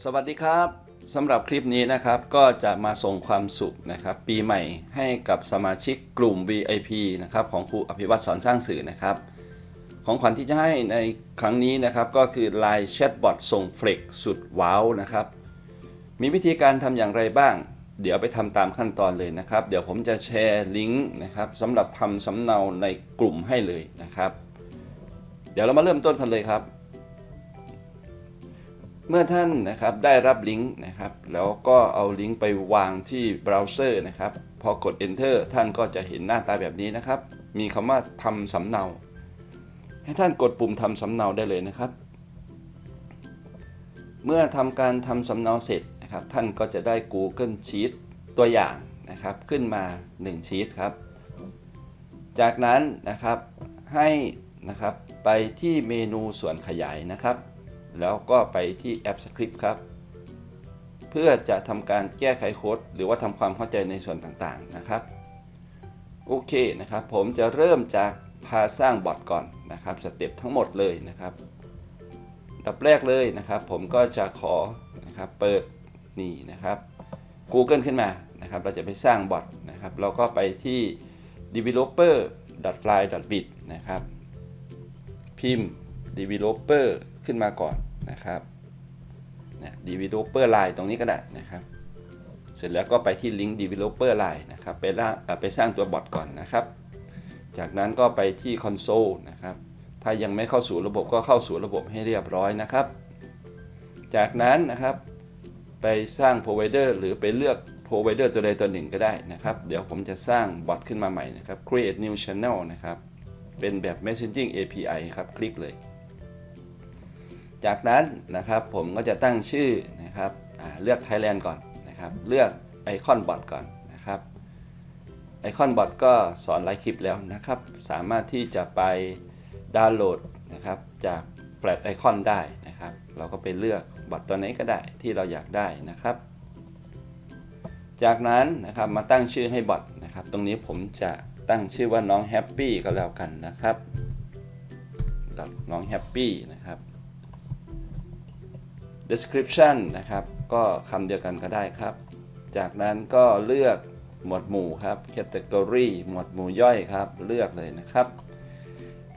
สวัสดีครับสำหรับคลิปนี้นะครับก็จะมาส่งความสุขนะครับ ปีใหม่ให้กับสมาชิกกลุ่ม VIP นะครับของครูอภิวัตสอนสร้างสื่อนะครับ ของขวัญที่จะให้ในครั้งนี้นะครับก็คือ Line Chatbot ส่งเฟล็กสุดว้าวนะครับ มีวิธีการทำอย่างไรบ้าง เดี๋ยวไปทำตามขั้นตอนเลยนะครับ เดี๋ยวผมจะแชร์ลิงก์นะครับสำหรับทำสำเนาในกลุ่มให้เลยนะครับ เดี๋ยวเรามาเริ่มต้นกันเลยครับ เมื่อท่านนะครับได้รับลิงก์นะครับแล้วก็เอาลิงก์ไปวางที่เบราว์เซอร์นะครับพอกด Enter ท่านก็จะเห็นหน้าตาแบบนี้นะครับ มีคำว่าทำสำเนา ให้ท่านกดปุ่มทำสำเนาได้เลยนะครับ เมื่อทำการทำสำเนาเสร็จนะครับ ท่านก็จะได้ Google Sheet ตัวอย่างนะครับขึ้นมา 1 ชีตครับ จากนั้นนะครับให้นะครับไปที่เมนูส่วนขยายนะครับ แล้วก็ไปที่แอปสคริปต์ครับ เพื่อจะทำการแก้ไขโค้ดหรือว่าทำความเข้าใจในส่วนต่างๆนะครับ โอเคนะครับ ผมจะเริ่มจากพาสร้างบอทก่อนนะครับสเต็ปทั้งหมดเลยนะครับดับแรกเลยนะครับ ผมก็จะขอนะครับเปิดนี่นะครับ Google ขึ้นมานะครับ เราจะไปสร้างบอทนะครับ เราก็ไปที่ developer.line.bit นะครับ พิมพ์ developer ขึ้นมาก่อนนะครับนะ developer line ตรงนี้ก็ได้นะครับ เสร็จแล้วก็ไปที่ลิงก์ developer line นะครับไปล่าเอ่อไปสร้างตัวบอทก่อนนะครับ จากนั้นก็ไปที่ console นะครับ ถ้ายังไม่เข้าสู่ระบบก็เข้าสู่ระบบให้เรียบร้อยนะครับ จากนั้นนะครับไปสร้าง provider หรือไปเลือก provider ตัวใดตัวหนึ่งก็ได้นะครับ เดี๋ยวผมจะสร้างบอทขึ้นมาใหม่นะครับ create new channel นะครับ เป็นแบบ messaging API ครับ คลิกเลย จากนั้นนะครับผมก็จะตั้งชื่อนะครับเลือก Thailand ก่อนนะครับ เลือกไอคอนบอทก่อนนะครับไอคอนบอทก็สอนหลายคลิปแล้วนะครับ สามารถที่จะไปดาวน์โหลดนะครับจากแฟลชไอคอนได้นะครับ เราก็ไปเลือกบอทตัวไหนก็ได้ที่เราอยากได้นะครับ จากนั้นนะครับมาตั้งชื่อให้บอทนะครับ ตรงนี้ผมจะตั้งชื่อว่าน้องแฮปปี้ก็แล้วกันนะครับน้องแฮปปี้นะครับ description นะครับ ก็คำเดียวกันก็ได้ครับ จากนั้นก็เลือกหมวดหมู่ครับ category หมวดหมู่ย่อยครับ เลือกเลยนะครับ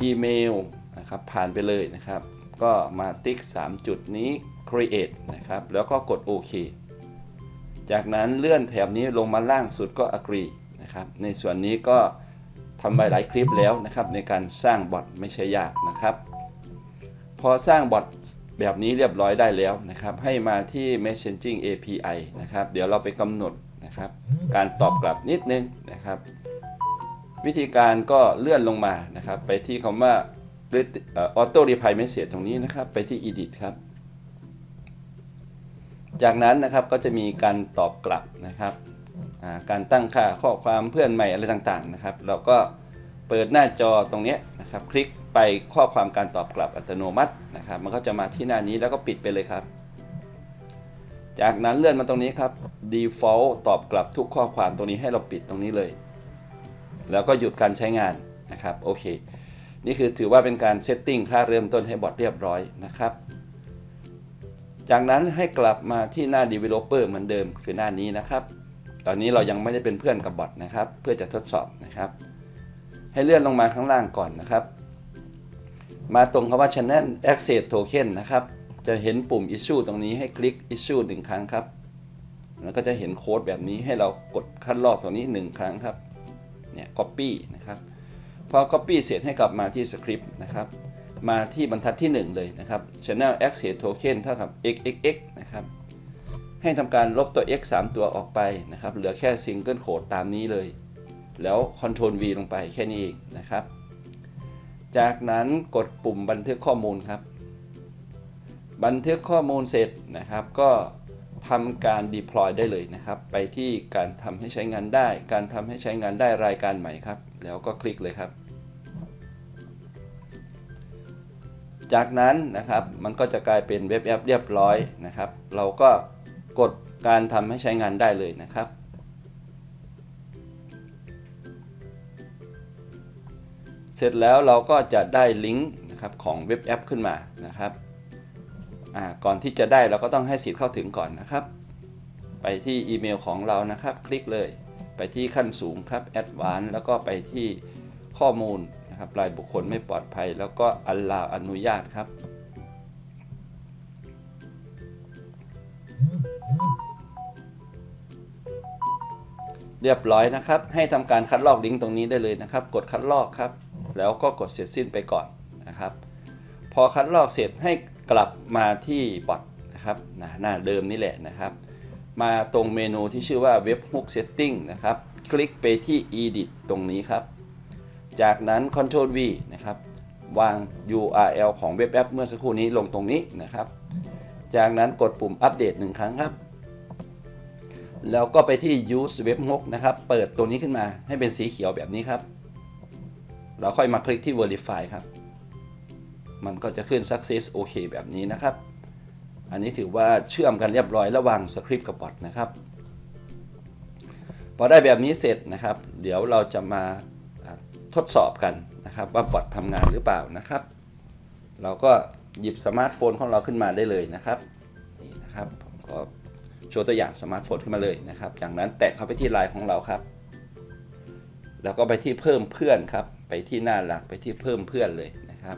อีเมลนะครับ ผ่านไปเลยนะครับ ก็มาติ๊ก 3 จุดนี้ create นะครับ แล้วก็กดโอเคจากนั้นเลื่อนแถบนี้ลงมาล่างสุดก็ agree นะครับ ในส่วนนี้ก็ทำไปหลายคลิปแล้วนะครับ ในการสร้างบอทไม่ใช่ยากนะครับ พอสร้างบอท แบบนี้เรียบร้อยได้แล้วนะครับ ให้มาที่ messaging API นะครับ เดี๋ยวเราไปกำหนดนะครับ การตอบกลับนิดนึงนะครับ วิธีการก็เลื่อนลงมานะครับ ไปที่คำว่า auto reply message ตรงนี้นะครับ ไปที่ edit ครับ จากนั้นนะครับก็จะมีการตอบกลับนะครับอ่าการตั้งค่าข้อความเพื่อนใหม่อะไรต่างๆนะครับ เราก็เปิดหน้าจอตรงเนี้ยนะครับ คลิก ไปข้อความการตอบกลับอัตโนมัตินะครับ มันก็จะมาที่หน้านี้แล้วก็ปิดไปเลยครับ จากนั้นเลื่อนมาตรงนี้ครับ default ตอบกลับทุกข้อความตรงนี้ให้เราปิดตรงนี้เลย แล้วก็หยุดการใช้งานนะครับโอเคนี่คือถือว่าเป็นการเซตติ้งค่าเริ่มต้นให้บอทเรียบร้อยนะครับ จากนั้นให้กลับมาที่หน้า developer เหมือนเดิมคือหน้านี้นะครับ ตอนนี้เรายังไม่ได้เป็นเพื่อนกับบอทนะครับ เพื่อจะทดสอบนะครับ ให้เลื่อนลงมาข้างล่างก่อนนะครับ มาตรงคำว่า channel access token นะครับ จะเห็นปุ่ม issue ตรงนี้ให้คลิก issue หนึ่งครั้งครับ แล้วก็จะเห็นโค้ดแบบนี้ให้เรากดคัดลอกตรงนี้ 1 ครั้งครับ เนี่ย copy นะครับ พอ copy เสร็จให้กลับมาที่สคริปต์นะครับ มาที่บรรทัดที่ 1 เลยนะครับ channel access token เท่ากับ xxx นะครับ ให้ทำการลบตัว x 3 ตัวออกไปนะครับ เหลือแค่ single code ตามนี้เลย แล้ว Ctrl V ลงไปแค่นี้เองนะครับ จากนั้นกดปุ่มบันทึกข้อมูลครับ บันทึกข้อมูลเสร็จนะครับ ก็ทำการ deploy ได้เลยนะครับ ไปที่การทำให้ใช้งานได้ การทำให้ใช้งานได้รายการใหม่ครับ แล้วก็คลิกเลยครับ จากนั้นนะครับมันก็จะกลายเป็นเว็บแอปเรียบร้อยนะครับ เราก็กดการทำให้ใช้งานได้เลยนะครับ เสร็จแล้วเราก็จะได้ลิงก์นะครับของเว็บแอปขึ้นมานะครับก่อนที่จะได้เราก็ต้องให้สิทธิ์เข้าถึงก่อนนะครับ ไปที่อีเมลของเรานะครับ คลิกเลย ไปที่ขั้นสูงครับ a d v a n c e แล้วก็ไปที่ข้อมูลนะครับรายบุคคลไม่ปลอดภัย แล้วก็อัลลาอนุญาตครับ เรียบร้อยนะครับ ให้ทำการคัดลอกลิงก์ตรงนี้ได้เลยนะครับ กดคัดลอกครับ แล้วก็กดเสร็จสิ้นไปก่อนนะครับ พอคัดลอกเสร็จให้กลับมาที่บอทนะครับหน้าเดิมนี่แหละนะครับ มาตรงเมนูที่ชื่อว่า Web Hook Setting นะครับ คลิกไปที่ Edit ตรงนี้ครับ จากนั้น Ctrl V นะครับวาง URL ของเว็บแอปเมื่อสักครู่นี้ลงตรงนี้นะครับ จากนั้นกดปุ่มอัปเดตหนึ่งครั้งครับ แล้วก็ไปที่ Use Web Hook นะครับ เปิดตัวนี้ขึ้นมาให้เป็นสีเขียวแบบนี้ครับ เราค่อยมาคลิกที่ Verify ครับ มันก็จะขึ้น Success OK แบบนี้นะครับ อันนี้ถือว่าเชื่อมกันเรียบร้อยระหว่างสคริปต์กับบอทนะครับ พอได้แบบนี้เสร็จนะครับ เดี๋ยวเราจะมาทดสอบกันนะครับว่าบอททำงานหรือเปล่านะครับ เราก็หยิบสมาร์ทโฟนของเราขึ้นมาได้เลยนะครับนี่นะครับผมก็โชว์ตัวอย่างสมาร์ทโฟนขึ้นมาเลยนะครับ จากนั้นแตะเข้าไปที่ไลน์ของเราครับ แล้วก็ไปที่เพิ่มเพื่อนครับ ไปที่หน้าหลักไปที่เพิ่มเพื่อนเลยนะครับ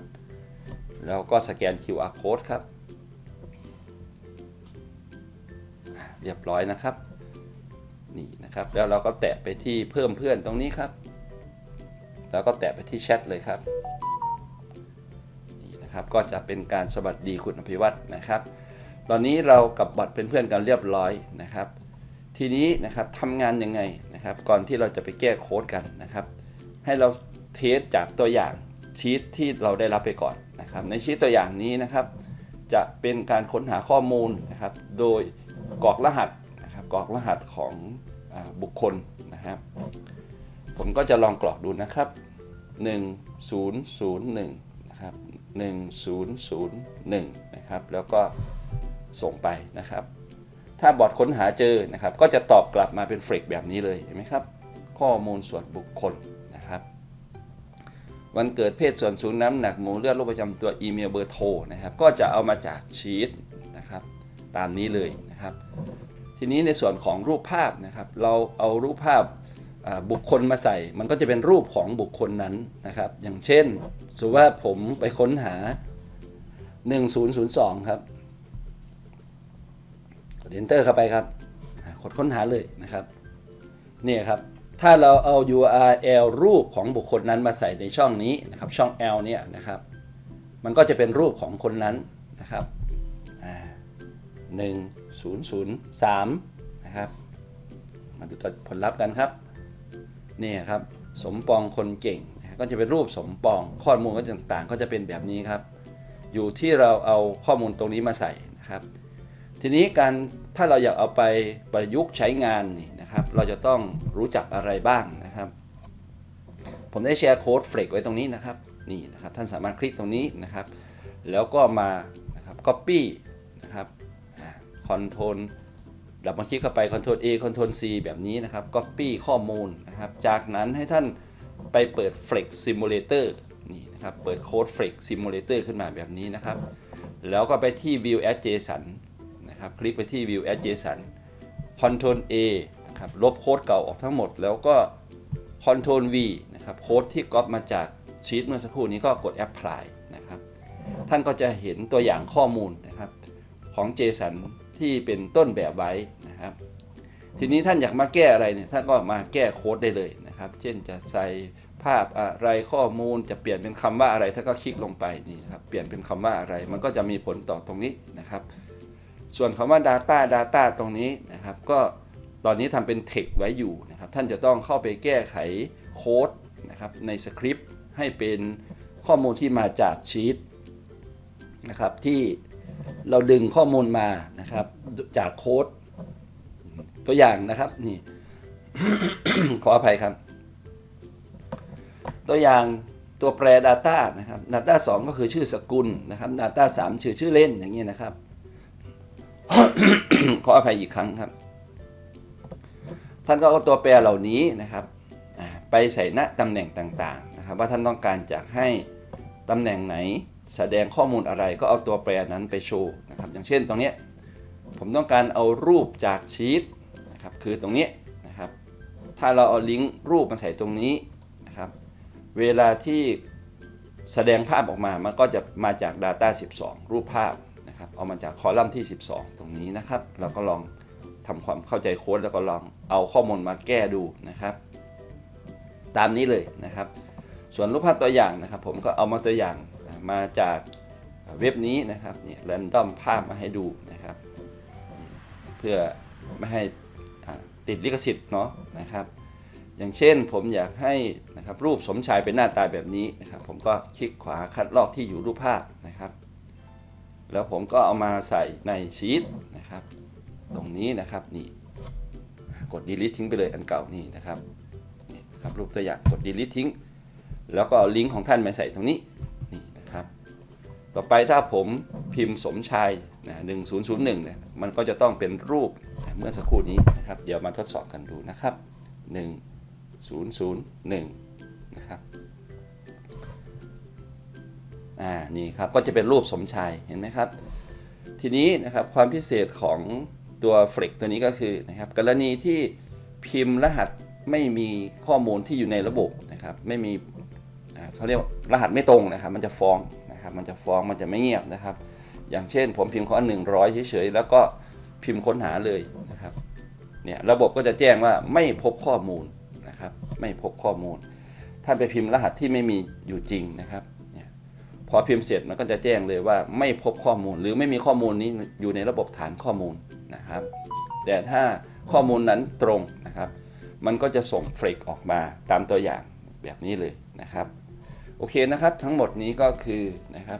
แล้วก็สแกน QR code ครับ เรียบร้อยนะครับ นี่นะครับ แล้วเราก็แตะไปที่เพิ่มเพื่อนตรงนี้ครับ แล้วก็แตะไปที่แชทเลยครับ นี่นะครับ ก็จะเป็นการสวัสดีคุณอภิวัตนะครับ ตอนนี้เรากับบัตรเป็นเพื่อนกันเรียบร้อยนะครับ ทีนี้นะครับทำงานยังไงนะครับ ก่อนที่เราจะไปแก้โค้ดกันนะครับ ให้เรา เทสจากตัวอย่างชีตที่เราได้รับไปก่อนนะครับ ในชีตตัวอย่างนี้นะครับ จะเป็นการค้นหาข้อมูลนะครับ โดยกรอกรหัสนะครับกรอกรหัสของอบุคคลนะครับผมก็จะลองกรอกดูนะครับ 1001นะครับ1001นะครับ แล้วก็ส่งไปนะครับ ถ้าบอทค้นหาเจอนะครับ ก็จะตอบกลับมาเป็นเฟรกแบบนี้เลยเห็นไหมครับ ข้อมูลส่วนบุคคลนะครับ วันเกิดเพศส่วนสูงน้ำหนักหมูเลือดโรคประจำตัวอีเมลเบอร์โทรนะครับก็จะเอามาจากชีตนะครับตามนี้เลยนะครับ ทีนี้ในส่วนของรูปภาพนะครับเราเอารูปภาพบุคคลมาใส่ มันก็จะเป็นรูปของบุคคลนั้นนะครับ อย่างเช่นสมมติว่าผมไปค้นหา 1002 ครับกด enter เข้าไปครับกดค้นหาเลยนะครับ เนี่ยครับ ถ้าเราเอา URL รูปของบุคคลนั้นมาใส่ในช่องนี้นะครับ ช่อง L เนี่ยนะครับ มันก็จะเป็นรูปของคนนั้นนะครับอ่า1003นะครับ มาดูผลลัพธ์กันครับ นี่ครับ สมปองคนเก่ง ก็จะเป็นรูปสมปอง ข้อมูลก็ต่างๆ ก็จะเป็นแบบนี้ครับ อยู่ที่เราเอาข้อมูลตรงนี้มาใส่นะครับ ทีนี้การถ้าเราอยากเอาไปประยุกต์ใช้งาน นะครับ เราจะต้องรู้จักอะไรบ้างนะครับ ผมได้แชร์โค้ดเฟลกไว้ตรงนี้นะครับ นี่นะครับ ท่านสามารถคลิกตรงนี้นะครับ แล้วก็มานะครับ copy นะครับคอนโทรลดับมาคลิกเข้าไป Ctrl A Ctrl C แบบนี้นะครับ copy ข้อมูลนะครับ จากนั้นให้ท่านไปเปิด Flex Simulator นี่นะครับ เปิดโค้ด Flex Simulator ขึ้นมาแบบนี้นะครับ แล้วก็ไปที่ View as JSON นะครับ คลิกไปที่ View as JSON Ctrl A นะครับลบโค้ดเก่าออกทั้งหมด แล้วก็ Ctrl V นะครับโค้ดที่ก๊อปมาจากชีตเมื่อสักครู่นี้ก็กด Apply นะครับท่านก็จะเห็นตัวอย่างข้อมูลนะครับของ JSON ที่เป็นต้นแบบไว้นะครับ ทีนี้ท่านอยากมาแก้อะไรเนี่ยท่านก็มาแก้โค้ดได้เลยนะครับ เช่นจะใส่ภาพอะไรข้อมูลจะเปลี่ยนเป็นคำว่าอะไรท่านก็คลิกลงไปนี่นครับเปลี่ยนเป็นคำว่าอะไร มันก็จะมีผลต่อตรงนี้นะครับ ส่วนคำว่า Data Data ตรงนี้นะครับ ก็ ตอนนี้ทำเป็น text ไว้อยู่นะครับ ท่านจะต้องเข้าไปแก้ไขโค้ดนะครับในสคริปต์ให้เป็นข้อมูลที่มาจากชีตนะครับที่เราดึงข้อมูลมานะครับจากโค้ดตัวอย่างนะครับนี่ขออภัยครับ ตัวอย่างตัวแปร Data นะครับ Data 2 ก็คือชื่อสกุลนะครับ Data 3 ชื่อชื่อเล่นอย่างนี้นะครับ ขออภัยอีกครั้งครับ ท่านก็เอาตัวแปรเหล่านี้นะครับไปใส่ณตำแหน่งต่างๆนะครับ ว่าท่านต้องการจะให้ตำแหน่งไหนแสดงข้อมูลอะไรก็เอาตัวแปรนั้นไปโชว์นะครับ อย่างเช่นตรงนี้ผมต้องการเอารูปจากชีตนะครับคือตรงนี้นะครับ ถ้าเราเอาลิงก์รูปมาใส่ตรงนี้นะครับ เวลาที่แสดงภาพออกมา มันก็จะมาจาก Data 12 รูปภาพนะครับ เอามาจากคอลัมน์ที่ 12 ตรงนี้นะครับ เราก็ลอง ทำความเข้าใจโค้ดแล้วก็ลองเอาข้อมูลมาแก้ดูนะครับ ตามนี้เลยนะครับ ส่วนรูปภาพตัวอย่างนะครับ ผมก็เอามาตัวอย่างมาจากเว็บนี้นะครับเนี่ยแรนดอมภาพมาให้ดูนะครับ เพื่อไม่ให้ติดลิขสิทธิ์เนาะนะครับ อย่างเช่นผมอยากให้นะครับรูปสมชายเป็นหน้าตาแบบนี้นะครับ ผมก็คลิกขวาคัดลอกที่อยู่รูปภาพนะครับ แล้วผมก็เอามาใส่ในชีตนะครับ ตรงนี้นะครับนี่กด delete ทิ้งไปเลยอันเก่านี่นะครับนี่นะครับรูปตัวอย่างกด delete ทิ้ง แล้วก็ลิงก์ของท่านมาใส่ตรงนี้นี่นะครับ ต่อไปถ้าผมพิมพ์สมชายนะ1001เนี่ยมันก็จะต้องเป็นรูปนะเมื่อสักครู่นี้นะครับ เดี๋ยวมาทดสอบกันดูนะครับ1001นะครับอ่านี่ครับก็จะเป็นรูปสมชายเห็นไหมครับ ทีนี้นะครับความพิเศษของ ตัว Flex ตัวนี้ก็คือนะครับกรณีที่พิมพ์รหัสไม่มีข้อมูลที่อยู่ในระบบนะครับไม่มีเขาเรียกว่ารหัสไม่ตรงนะครับ มันจะฟ้องนะครับมันจะฟ้องมันจะไม่เงียบนะครับ อย่างเช่น ผมพิมพ์ข้อ100เฉยๆแล้วก็พิมพ์ค้นหาเลยนะครับเนี่ยระบบก็จะแจ้งว่าไม่พบข้อมูลนะครับไม่พบข้อมูล ท่านไปพิมพ์รหัสที่ไม่มีอยู่จริงนะครับเนี่ยพอพิมพ์เสร็จมันก็จะแจ้งเลยว่าไม่พบข้อมูล หรือไม่มีข้อมูลนี้อยู่ในระบบฐานข้อมูล นะครับ แต่ถ้าข้อมูลนั้นตรงนะครับ มันก็จะส่งเฟรกออกมาตามตัวอย่างแบบนี้เลยนะครับ โอเคนะครับทั้งหมดนี้ก็คือนะครับ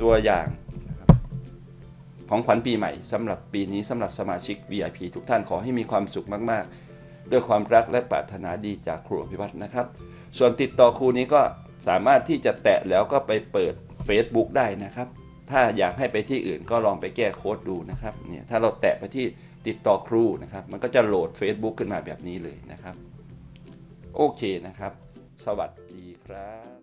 ตัวอย่างของขวัญปีใหม่สำหรับปีนี้สำหรับสมาชิก VIP ทุกท่านขอให้มีความสุขมากๆ ด้วยความรักและปรารถนาดีจากครูอภิวัตนะครับ ส่วนติดต่อครูนี้ก็สามารถที่จะแตะแล้วก็ไปเปิด Facebook ได้นะครับ ถ้าอยากให้ไปที่อื่นก็ลองไปแก้โค้ดดูนะครับเนี่ยถ้าเราแตะไปที่ติดต่อครูนะครับมันก็จะโหลด Facebook ขึ้นมาแบบนี้เลยนะครับ โอเคนะครับ สวัสดีครับ